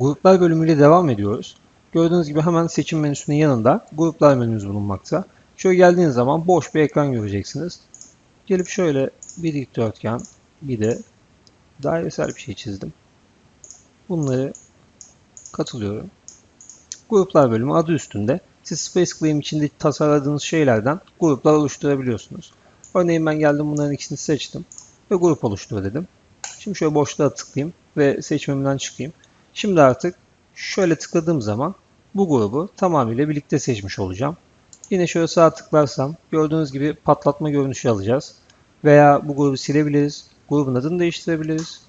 Gruplar bölümüyle devam ediyoruz. Gördüğünüz gibi hemen seçim menüsünün yanında gruplar menümüz bulunmakta. Şöyle geldiğiniz zaman boş bir ekran göreceksiniz. Gelip şöyle bir dikdörtgen bir de dairesel bir şey çizdim. Bunları katılıyorum. Gruplar bölümü adı üstünde. Siz Space Claim içinde tasarladığınız şeylerden gruplar oluşturabiliyorsunuz. Örneğin ben geldim bunların ikisini seçtim ve grup oluştur dedim. Şimdi şöyle boşluğa tıklayayım ve seçmemden çıkayım. Şimdi artık şöyle tıkladığım zaman bu grubu tamamıyla birlikte seçmiş olacağım. Yine şöyle sağ tıklarsam gördüğünüz gibi patlatma görünüşü alacağız. Veya bu grubu silebiliriz. Grubun adını değiştirebiliriz.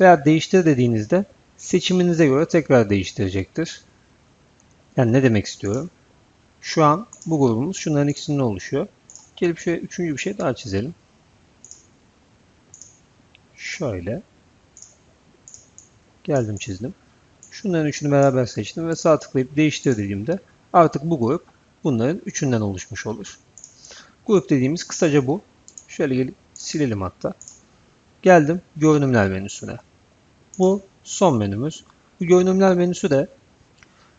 Veya değiştir dediğinizde seçiminize göre tekrar değiştirecektir. Yani ne demek istiyorum? Şu an bu grubumuz şunların ikisinden oluşuyor. Gelip şöyle üçüncü bir şey daha çizelim. Şöyle. Geldim çizdim. Şunların üçünü beraber seçtim ve sağ tıklayıp değiştir dediğimde artık bu grup bunların üçünden oluşmuş olur. Grup dediğimiz kısaca bu. Şöyle gelip silelim hatta. Geldim görünümler menüsüne. Bu son menümüz. Bu görünümler menüsü de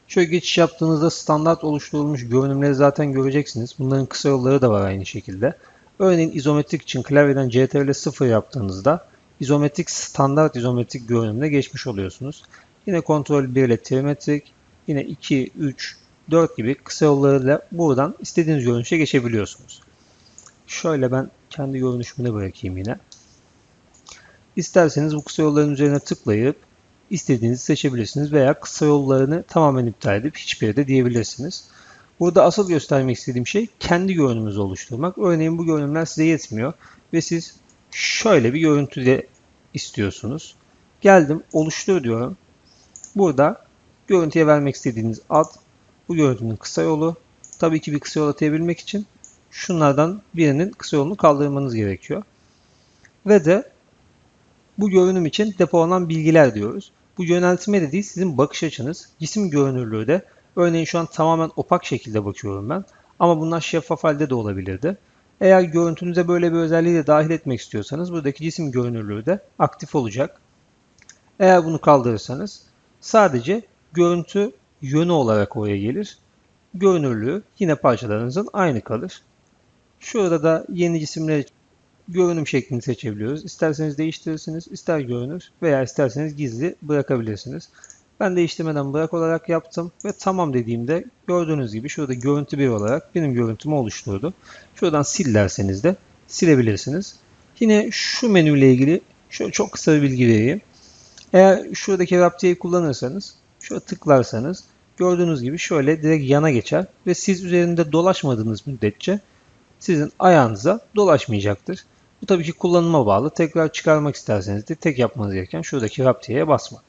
şöyle geçiş yaptığınızda standart oluşturulmuş görünümleri zaten göreceksiniz. Bunların kısa yolları da var aynı şekilde. Örneğin izometrik için klavyeden CTRL 0 yaptığınızda izometrik standart izometrik görünümüne geçmiş oluyorsunuz. Yine kontrol 1 ile trimetrik, yine 2, 3, 4 gibi kısa yollarıyla buradan istediğiniz görünüşe geçebiliyorsunuz. Şöyle ben kendi görünüşümüne bırakayım yine. İsterseniz bu kısa yolların üzerine tıklayıp istediğinizi seçebilirsiniz veya kısa yollarını tamamen iptal edip hiçbir de diyebilirsiniz. Burada asıl göstermek istediğim şey kendi görünümünüzü oluşturmak. Örneğin bu görünümler size yetmiyor ve siz şöyle bir görüntüde istiyorsunuz. Geldim oluştur diyorum. Burada görüntüye vermek istediğiniz ad, bu görüntünün kısa yolu. Tabii ki bir kısa yol atayabilmek için şunlardan birinin kısa yolunu kaldırmanız gerekiyor. Ve de bu görünüm için depolanan bilgiler diyoruz. Bu yöneltme de değil sizin bakış açınız. Cisim görünürlüğü de örneğin şu an tamamen opak şekilde bakıyorum ben. Ama bunlar şeffaf halde de olabilirdi. Eğer görüntünüze böyle bir özelliği de dahil etmek istiyorsanız buradaki cisim görünürlüğü de aktif olacak. Eğer bunu kaldırırsanız sadece görüntü yönü olarak oraya gelir. Görünürlüğü yine parçalarınızın aynı kalır. Şurada da yeni cisimler görünüm şeklini seçebiliyoruz. İsterseniz değiştirirsiniz, ister görünür veya isterseniz gizli bırakabilirsiniz. Ben değiştirmeden bırak olarak yaptım ve tamam dediğimde gördüğünüz gibi şurada görüntü bir olarak benim görüntümü oluşturdu. Şuradan sil derseniz de silebilirsiniz. Yine şu menüyle ilgili şöyle çok kısa bir bilgi vereyim. Eğer şuradaki raptiyeyi kullanırsanız, şöyle tıklarsanız gördüğünüz gibi şöyle direkt yana geçer ve siz üzerinde dolaşmadığınız müddetçe sizin ayağınıza dolaşmayacaktır. Bu tabii ki kullanıma bağlı. Tekrar çıkarmak isterseniz de tek yapmanız gereken şuradaki raptiyeye basmak.